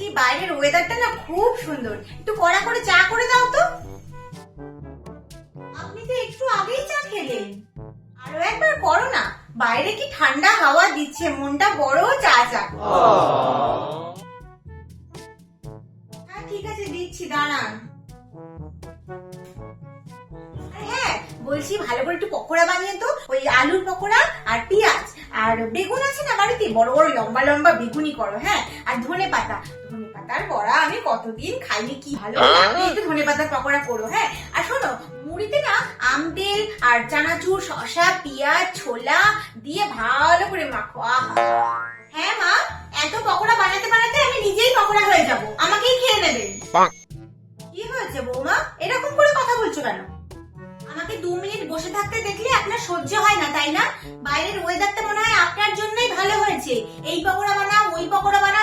বলছি বাইরের ওয়েদারটা না খুব সুন্দর। একটু কড়া করে চা করে দাও তো। আপনি তো একটু আগেই চা খেলেন। আরও একবার করো না। বাইরে কি ঠান্ডা হাওয়া দিচ্ছে, মনটা বড় চা চা হ্যাঁ ঠিক আছে, দিচ্ছি, দাঁড়ান। হ্যাঁ বলছি ভালো করে একটু পকোড়া বানিয়ে তো। ওই আলুর পকোড়া আর পেঁয়াজ। আর বেগুন আছে না বাড়িতে? বড় বড় লম্বা লম্বা বেগুনি করো হ্যাঁ? আর ধনে পাতা পাতার বড়া আমি কতদিন খাইনি কি ভালো লাগে একটু ধনে পাতার পকোড়া করো হ্যাঁ? আর শোনো মুড়িতে না আমতেল আর চানাচুর শসা পেঁয়াজ ছোলা দিয়ে ভালো করে মাখো। হ্যাঁ মা এত পকোড়া বানাতে বানাতে আমি নিজেই পকোড়া হয়ে যাব। আমাকেই খেয়ে নেবেন কি হয়েছে বৌমা? এরকম করে কথা বলছো কেন? আমাকে দু মিনিট বসে থাকতে দেখলে আপনার সহ্য হয় না তাই না? বাইরের ওয়েদারটা মনে হয় আপনার জন্যই ভালো হয়েছে। এই পকোড়া বানাও ওই পকোড়া বানাও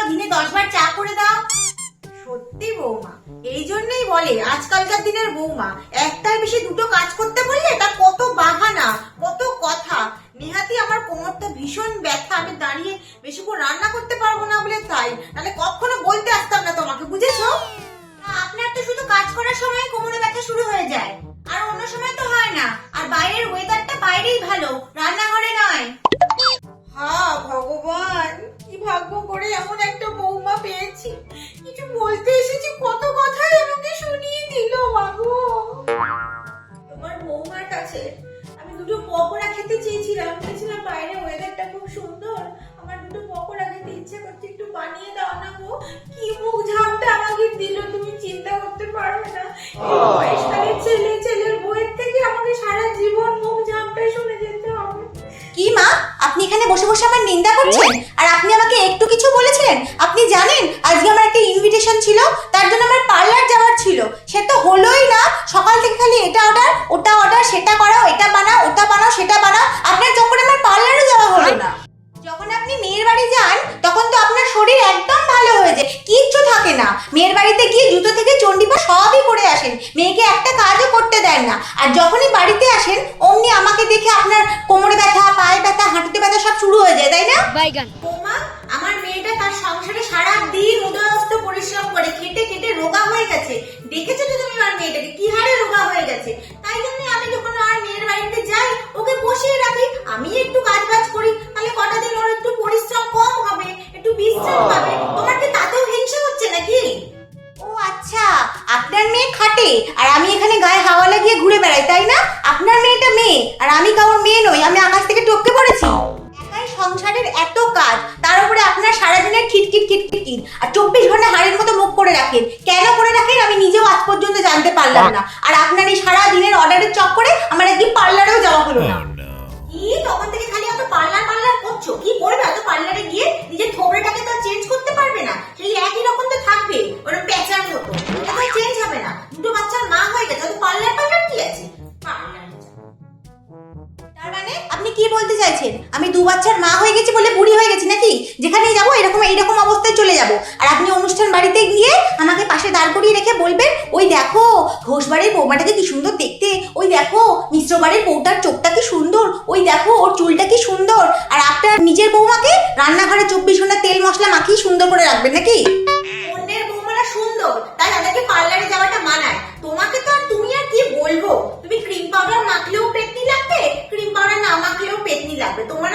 সত্যি বৌমা। এই জন্যই বলে, আজকালকার দিনের বৌমা, একটার বেশি দুটো কাজ করতে বললে তা কত বাহানা, কত কথা। নেহাতি আমার কোমরটা ভীষণ ব্যথা, আমি দাঁড়িয়ে বেশি বেশিক্ষণ রান্না করতে পারব না বলে তাই নাহলে কখনো বলতে আসতাম না তোমাকে, বুঝেছ? আপনার তো শুধু কাজ করার সময় কোমরে ব্যথা শুরু হয়ে যায়। আর অন্য সময় তো হয় না। আর বাইরের ওয়েদারটা বাইরেই ভালো, রান্নাঘরে নয়। হ্যাঁ ভগবান, কি ভাগ্য করে এমন একটা বৌমা পেয়েছি। কিছু বলতে এসেছি, কত কথাই আমাকে শুনিয়ে দিল মাগো তোমার বৌমার কাছে আমি দুটো পকোড়া খেতে চেয়েছিলাম বলেছিলাম বাইরে ওয়েদারটা খুব সুন্দর। আমার দুটো পকোড়া খেতে ইচ্ছে করছে, একটু বানিয়ে দাও না গো। কি মুখ ঝামটা আমাকে দিল, তুমি চিন্তা করতে পারবে না। এই বয়সকালের ছেলে, ছেলের বইয়ের থেকে আমাকে সারা জীবন মুখ ঝামটাই শুনে যেতে হবে। কি মা, আপনি এখানে বসে বসে আমার নিন্দা করছেন? থাকে না। মেয়ের বাড়িতে গিয়ে জুতো থেকে চণ্ডীপা সবই করে আসেন। মেয়েকে একটা কাজও করতে দেন না। আর যখনই বাড়িতে আসেন অমনি আমাকে দেখে আপনার কোমরে ব্যথা পায়ে ব্যথা হাঁটুতে ব্যথা সব শুরু হয়ে যায় তাই না? বাইগান। আমার মেয়েটা তার সংসারে সারা দিন উদয়স্ত পরিশ্রম করে খেটে খেটে রোগা হয়ে গেছে। দেখেছ তো তুমি আমার মেয়েটাকে? কি হারে রোগা হয়ে গেছে? তাই জন্য খিটখিট আর চব্বিশ ঘণ্টা হাড়ের মতো মুখ করে রাখেন। কেন করে রাখেন? আমি নিজেও আজ পর্যন্ত জানতে পারলাম না। আর আপনার এই সারা দিনের অর্ডারের চক্করে আমার একদিন পার্লারেও যাওয়া হলো না। কি? তখন থেকে খালি এত পার্লার পার্লার করছ? কি করবে? এত পার্লারে গিয়ে নিজের থোবড়াটাকে তো চেঞ্জ করতে পারবে না। সেই একই রকম তো থাকবে। এইরকম অবস্থায় চলে যাব। আর আপনি অনুষ্ঠান বাড়িতে গিয়ে আমাকে পাশে দাঁড় করিয়ে রেখে বলবেন, ওই দেখো, ঘোষ বাড়ির বৌমাটাকে কি সুন্দর দেখতে। ওই দেখো, মিশ্র বাড়ির বউটার চোখটা কি সুন্দর। ওই দেখো, ওর চুলটা কি সুন্দর। আর আপনার নিজের বৌমাকে রান্নাঘরে চব্বিশ ঘণ্টা তেল মশলা মাখিয়ে সুন্দর করে রাখবেন নাকি? অন্যের বৌমারা সুন্দর, তাই তাদেরকে পার্লারে যাওয়াটা মানায়। তোমাকে তো আর তুমি আর কি বলব? তুমি ক্রিম পাউডার মাখলেও পেতনি লাগবে ক্রিম পাউডার না মাখলেও পেতনি লাগবে। তোমার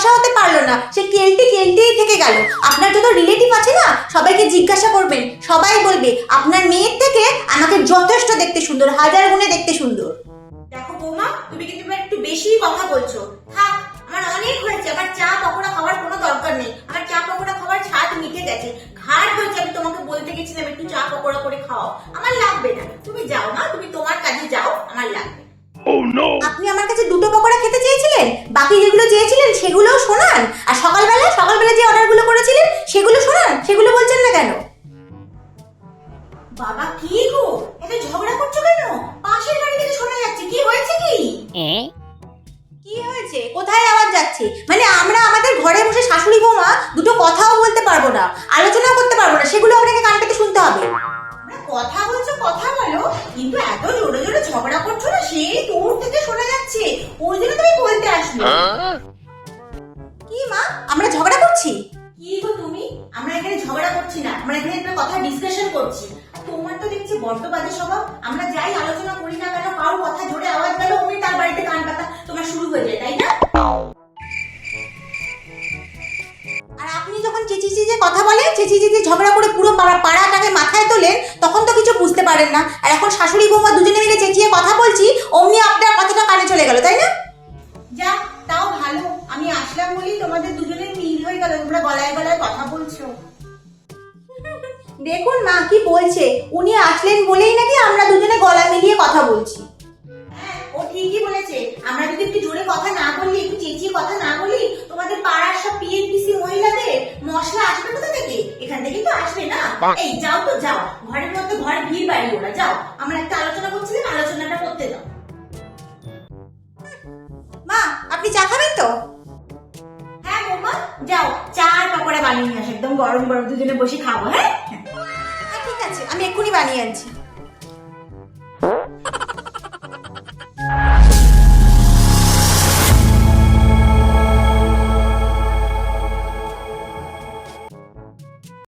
ফর্সা হতে পারল না। সে কেলটি কেলটিই থেকে গেল। আপনার যত রিলেটিভ আছে না, সবাইকে জিজ্ঞাসা করবেন। সবাই বলবে, আপনার মেয়ের থেকে আমাকে যথেষ্ট দেখতে সুন্দর, হাজার গুণে দেখতে সুন্দর। দেখো বৌমা, তুমি কিন্তু একটু বেশি কথা বলছো। থাক, আমার অনেক হয়েছে, আমার চা পকোড়া খাওয়ার কোনো দরকার নেই। আমার চা পকোড়া খাওয়ার স্বাদ মিটে গেছে। ঘাট হয়েছে, আমি তোমাকে বলতে গেছিলাম, একটু চা পকোড়া করে খাও আমার লাগবে না। তুমি যাও না, তুমি যাচ্ছে মানে আমরা আমাদের ঘরে বসে শাশুড়ি বৌমা দুটো কথাও বলতে পারব না আলোচনাও করতে পারব না সেগুলো আপনাকে কান থেকে শুনতে হবে। কথা বলছো কথা বলো কিন্তু এত জোরে জোরে ঝগড়া করছ না সেই দূর থেকে শোনা যাচ্ছে। ওই জন্য তুমি বলতে আসলে। কি মা? আমরা ঝগড়া করছি? কি গো তুমি? আমরা এখানে ঝগড়া করছি না আমরা এখানে একটা কথা ডিসকাশন করছি। তোমার তো দেখছি বর্তবাদের স্বভাব। আমরা যাই আলোচনা করি না কেন কারও কথা জোরে আওয়াজ গেল অমনি তার বাড়িতে কান পাতা তোমার শুরু হয়ে যায় তাই না? চেঁচিয়ে কথা বলে চেঁচিয়ে চেঁচিয়ে ঝগড়া করে পুরো পাড়া পাড়াটাকে মাথায় তোলেন তখন তো কিছু বুঝতে পারেন না। আর এখন শাশুড়ি বৌমা দুজনে মিলে চেঁচিয়ে কথা বলছি অমনি আপনার কথাটা কানে চলে গেল তাই না? যা তাও ভালো। আমি আসলাম বলেই তোমাদের দুজনের মিল হয়ে গেল তোমরা গলায় গলায় কথা বলছো। দেখুন মা কি বলছে? উনি আসলেন বলেই নাকি আমরা দুজনে গলা মিলিয়ে কথা বলছি। ঠিকই বলেছে। আমরা যদি একটু জোরে কথা না বলি একটু চেঁচিয়ে কথা না বলি তোমাদের পাড়ার সব পিএনপিসি মহিলাদের মশলা আসবে কোথা থেকে? এখান থেকেই তো আসবে না। এই যাও তো যাও। ঘরের মধ্যে ঘরে ভিড় বাড়ি ওরা যাও। আমরা একটা আলোচনা করছিলাম আলোচনাটা করতে দাও। মা আপনি চা খাবেন তো? হ্যাঁ বৌমা যাও। চা আর পকোড়া বানিয়ে নিয়ে আসো একদম গরম গরম দুজনে বসে খাব হ্যাঁ? হ্যাঁ ঠিক আছে আমি এক্ষুনি বানিয়ে আনছি।